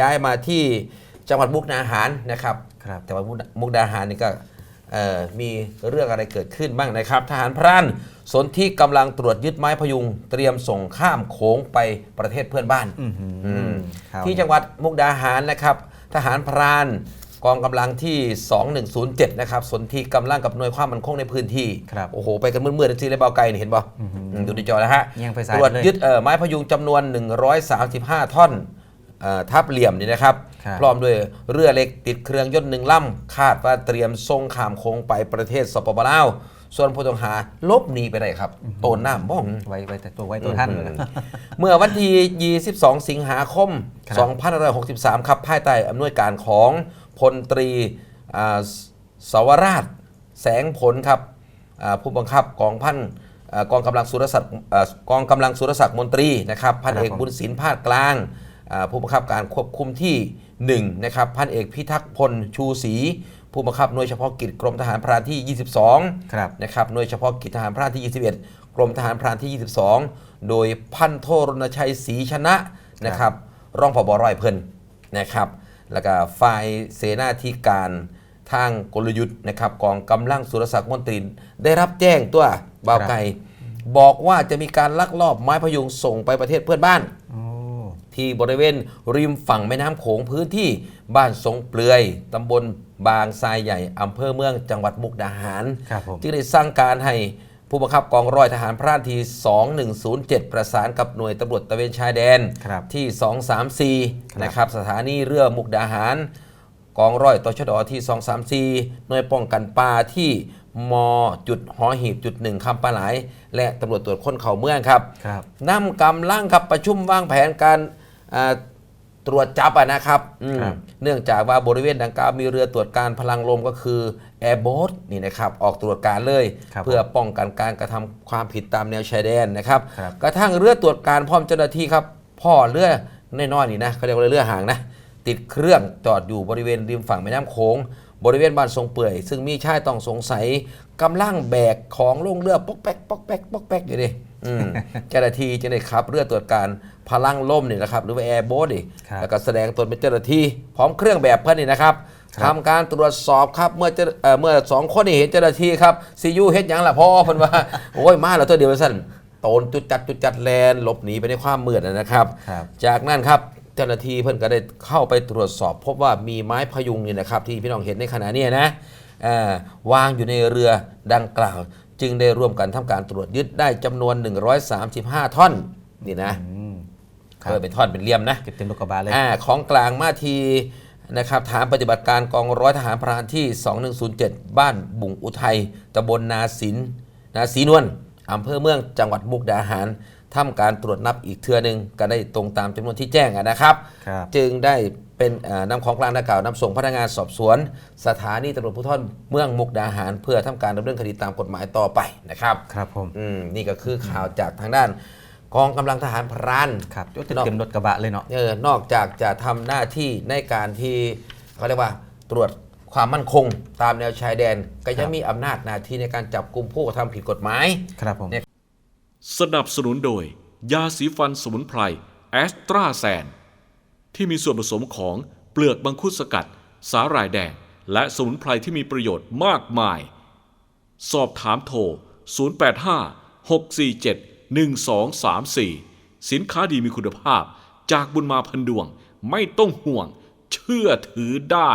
ย้ายมาที่จังหวัดมุกดาหารนะครับครับจังหวัดมุกดามุกดาหารนี่ก็เอ่อมีเรื่องอะไรเกิดขึ้นบ้างนะครับ ทหารพรานสนที่กำลังตรวจยึดไม้พยุง เตรียมส่งข้ามโขงไปประเทศเพื่อนบ้านอื้อหืออืมครับที่จังหวัดมุกดาหารนะครับ ทหารพรานกองกำลังที่ 2107 นะครับสนที่กำลังกับหน่วยความมั่นคงในพื้นที่ครับโอ้โห ไปกันมืดๆจริงๆเลยเบาไกลนี่เห็นป่ะดูในจอนะฮะยังไปสายตรวจเลยยึดเอ่อไม้พยุงจำนวน 135 ท่อนเอ่อ ทับเหลี่ยมนี่นะครับ ครับ พร้อมด้วยเรือเล็กติดเครื่องยนต์หนึ่งลำคาดว่าเตรียมส่งข้ามโค้งไปประเทศสปปลาว ส่วนผู้ต้องหาลบหนีไปได้ครับ โตนน้ำบ้อง ไว้ไว้แต่ตัวไว้ตัวท่านเลย เมื่อวันที่ 22 สิงหาคม ครับ 2563 ครับ ภายใต้อำนวยการของพลตรีอ่าสสวราช แสงผลครับอ่าผู้บังคับกองพันอ่ากองกำลังสุรศักดิ์อ่ากองกำลังสุรศักดิ์มนตรีนะครับ พันเอกครับผมบุญศิลป์ภาคกลางอ่า ผู้บังคับการควบคุมที่ 1 นะครับ พันเอกพิทักษ์พลชูศรีผู้บังคับหน่วยเฉพาะกิจกรมทหารพรานที่ 22 ครับนะครับหน่วยเฉพาะกิจทหารพรานที่ 21 กรมทหารพรานที่ 22 โดยพันโทรณชัยศรีชนะนะครับรองผบร้อยเพิ่นนะครับ แล้วก็ฝ่ายเสนาธิการทางกลยุทธ์นะครับกองกำลังสุรศักดิ์มนตรีได้รับแจ้งตัวบ่าวไก่บอกว่าจะมีการลักลอบไม้พยุงส่งไปประเทศเพื่อนบ้านโอ้ ที่บริเวณริมฝั่งแม่น้ำโขงพื้นที่บ้านทรงเปลือยตำบลบางทรายใหญ่อำเภอเมืองจังหวัดมุกดาหาร ครับผมจึงได้สร้างการให้ผู้บังคับกองร้อยทหารพรานที่ 2107 ประสานกับหน่วยตำรวจตระเวนชายแดนครับที่ครับ234 นะครับสถานีเรือมุกดาหาร กองร้อยตชดที่ 234 หน่วยป้องกันป่าที่มจุดหอหีบจุดหนึ่งคำปลาไหลและตำรวจตรวจคนเขาเมืองครับครับนำกำลังครับประชุมวางแผนการอ่า ตรวจจับอะนะครับอืมครับ เนื่องจากว่าบริเวณดังกล่าวมีเรือตรวจการพลังลมก็คือแอร์โบ๊ทนี่นะครับออกตรวจการเลยครับเพื่อป้องกันการกระทำความผิดตามแนวชายแดนนะครับครับ กระทั่งเรือตรวจการพร้อมเจ้าหน้าที่ครับ พ่อเรือน้อยๆนี่นะเขาเรียกว่าเรือหางนะติดเครื่องจอดอยู่บริเวณริมฝั่งแม่น้ำโขงบริเวณบ้านทรงเปื่อย ซึ่งมีชายต้องสงสัยกำลังแบกของลงเรือปอกแป๊กปอกแป๊กปอกแป๊กอยู่ดิ อืมเจ้าหน้าที่จึงได้ขับเรือตรวจการพลังล่มนี่นะครับหรือว่าแอร์โบ๊ทนี่ครับแล้วก็แสดงตนเป็นเจ้าหน้าที่พร้อมเครื่องแบบเพื่อนนี่นะครับครับ ทำการตรวจสอบครับเมื่อเจ้าเอ่อเมื่อสองคนนี่เห็นเจ้าหน้าที่ครับซียูเฮ็ดหยังล่ะพ่อเพิ่นว่า โอ้ยมาแล้วตัวเดียวสั้นโตนจุดจัดจุดจัดแลนหลบหนีไปในความมืดนะครับ ครับ จากนั้นครับเจ้าหน้าที่เพิ่นก็ได้เข้าไปตรวจสอบ พบว่ามีไม้พยุงนี่นะครับที่พี่น้องเห็นในขณะนี้นะเอ่อวางอยู่ในเรือดังกล่าว จึงได้ร่วมกันทำการตรวจยึดได้จำนวน 135 ท่อน นี่นะอืมครัเอบอเป็นท่อนเป็นเหลี่ยมนะเก็บเต็มรถกระบะเลยอ่าของกลางมาทีนะครับฐานปฏิบัติการกองร้อยทหารพรานที่ 2107 บ้านบุงอุทัยตำบลนาสินนาสีนวลอำเภอเมืองจังหวัดมุกดาหาร ทำการตรวจนับอีกเทือหนึ่งก็ได้ตรงตามจำนวนที่แจ้งอะนะครับครับ จึงได้เป็นเอ่อนำของกลางดังกล่าวนำส่งพนักงานสอบสวน สถานีตำรวจภูธรเมืองมุกดาหาร เพื่อทำการดำเนินคดีตามกฎหมายต่อไปนะครับ ครับผมอืมนี่ก็คือข่าวจากทางด้านกองกำลังทหารพรานครับยกเต็มรถกระบะเลยเนาะเออนอกจากจะทำหน้าที่ในการที่เขาเรียกว่าตรวจความมั่นคงตามแนวชายแดน ก็ครัยังบมีอำนาจหน้าที่ในการจับกลุ่มผู้กระทำผิดกฎหมาย ครับผมเนี่ย สนับสนุนโดย ยาสีฟันสมุนไพรแอสตราแซน ที่มีส่วนผสมของเปลือกบังคุดสกัด สาหร่ายแดง และสมุนไพรที่มีประโยชน์มากมาย สอบถามโทร 085 647 1234 สินค้าดีมีคุณภาพจากบุญมาพันดวง ไม่ต้องห่วง เชื่อถือได้